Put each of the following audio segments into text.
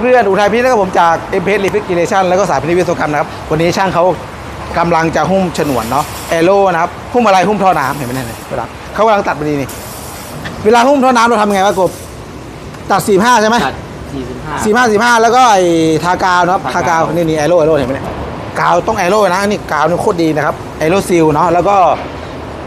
เพื่อนๆอุทัยพิษนะครับผมจาก m p s Refrigeration แล้วก็สายพินิจวิศวกรรมนะครับวันนี้ช่างเขากำลังจะหุ้มฉนวนเนาะแอโร่นะครับหุ้มอะไรหุ้มท่อน้ำเห็นไหมเนี่ยเวลาเขากำลังตัดพอดีนี่เวลาหุ้มท่อน้ำเราทำไงวะกบตัดสี่ห้าใช่ไหมตัดสี่สิบห้าสี่ห้าสี่ห้าแล้วก็ไอ้ทากาวนะครับทาากทากาววนี่นี่แอโร่แอโร่เห็นไหมเนี่ยกาวต้องแอโร่นะนี่กาวนี่โคตรดีนะครับแอโร่ซีลเนาะแล้วก็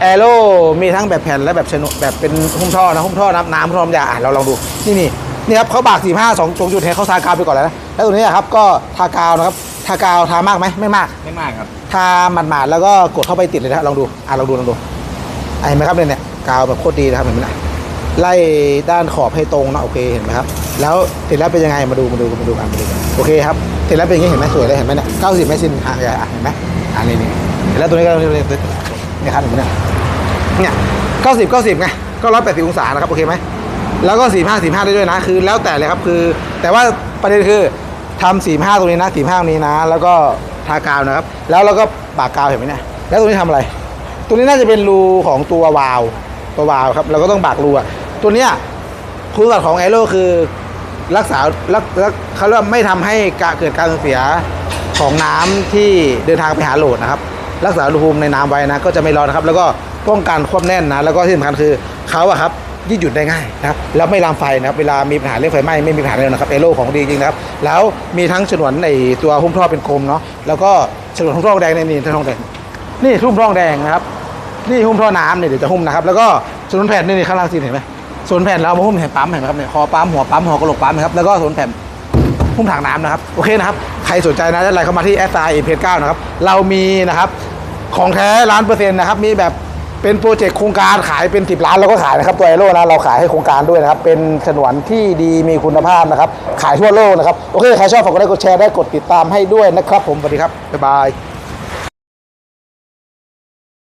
แอโร่มีทั้งแบบแผ่นและแบบชนวนแบบเป็นหุ้มท่อนะหุ้มท่อน้ำน้ำหุ้มท่อน้ำยาอะเราลองดูนี่นี่ นี่ครับเขาบากสี่ห้าสองจงจุดเทเขาทากาวไปก่อนแล้วนะแล้วตัวนี้อะครับก็ทากาวนะครับทากาวทามากไหมไม่มาก ไม่มากครับ ทาหมาดๆแล้วก็กดเข้าไปติดเลยนะลองดูอะลองดูลองดูอะเห็นไหมครับเนี่ยเนี่ยกาวแบบโคตรดีนะครับเห็นไหมนะไล่ด้านขอบให้ตรงนะโอเคเห็นไหมครับ แล้วเสร็จแล้วเป็นยังไงมาดูมาดูมาดูกันมาดูกันโอเคครับเสร็จแล้วเป็นอย่างนี้เห็นไหมสวยเลยเห็นไหมเนี่ยเก้าสิบไม่สิ้นอะอะเห็นไหมอะนี่นี่เห็นแล้วตัวนี้ก็เนี่ยครับเห็นไหมเนี่ยเนี่ยเก้าสิบเก้าสิบไงก็ร้อยแปดสิบองศานะครับโอเคไหม แล้วก็สี่ห้าสี่ห้าได้ด้วยนะ คือแล้วแต่เลยครับคือ แต่ว่าประเด็นคือทำสี่ห้าตรงนี้นะสี่ห้าตรงนี้นะ แล้วก็ทากาวนะครับ แล้วเราก็ปากกาวเห็นไหมเนี่ยแล้วตรงนี้ทำอะไร ตัวนี้น่าจะเป็นรูของตัววาล์วตัววาล์วครับเราก็ต้องบากรูอะตัวเนี้ยคุณสมบัติของแอโร่คือรักษารักรักเขาเรียกไม่ทำให้เกิดการสูญเสียของน้ำที่เดินทางไปหาโหลดนะครับ รักษาอุณหภูมิในน้ำไว้นะ ก็จะไม่ร้อนนะครับ แล้วก็ป้องกันความแน่นนะ แล้วก็ที่สำคัญคือเขาอะครับ ยืดหยุ่นได้ง่ายนะครับแล้วไม่ลามไฟนะครับเวลามีปัญหาเรื่องไฟไหม้ไม่มีปัญหาเลยนะครับเอโร่ของดีจริงนะครับแล้วมีทั้งฉนวนในตัวหุ้มท่อเป็นกลมเนาะแล้วก็ฉนวนหุ้มท่อแดงในนี่ท่อแดงนี่หุ้มท่อแดงนะครับนี่หุ้มท่อน้ำเนี่ยเดี๋ยวจะหุ้มนะครับแล้วก็ส่วนแผ่นนี่นี่ข้างล่างซีนเห็นไหมส่วนแผ่นเราเอามาหุ้มแผ่นปั๊มเห็นไหมครับเนี่ยคอปั๊มหัวปั๊มหัวกระโหลกปั๊มนะครับแล้วก็ส่วนแผ่นหุ้มถังน้ำนะครับโอเคนะครับใครสนใจนะได้ไลน์เข้ามาที่แอสไซเอเพจเก้านะครับเรามีนะครับของแท้ล้านเปอร์เซ็นต์นะครับมีแบบ เป็นโปรเจกต์โครงการขายเป็นติบล้านเราก็ขายนะครับตัวไอโร่นะเราขายให้โครงการด้วยนะครับ เป็นฉนวนที่ดีมีคุณภาพนะครับ ขายทั่วโลกนะครับ โอเค ใครชอบฝากกดไลค์กดแชร์ได้กดติดตามให้ด้วยนะครับ ผมสวัสดีครับบ๊ายบาย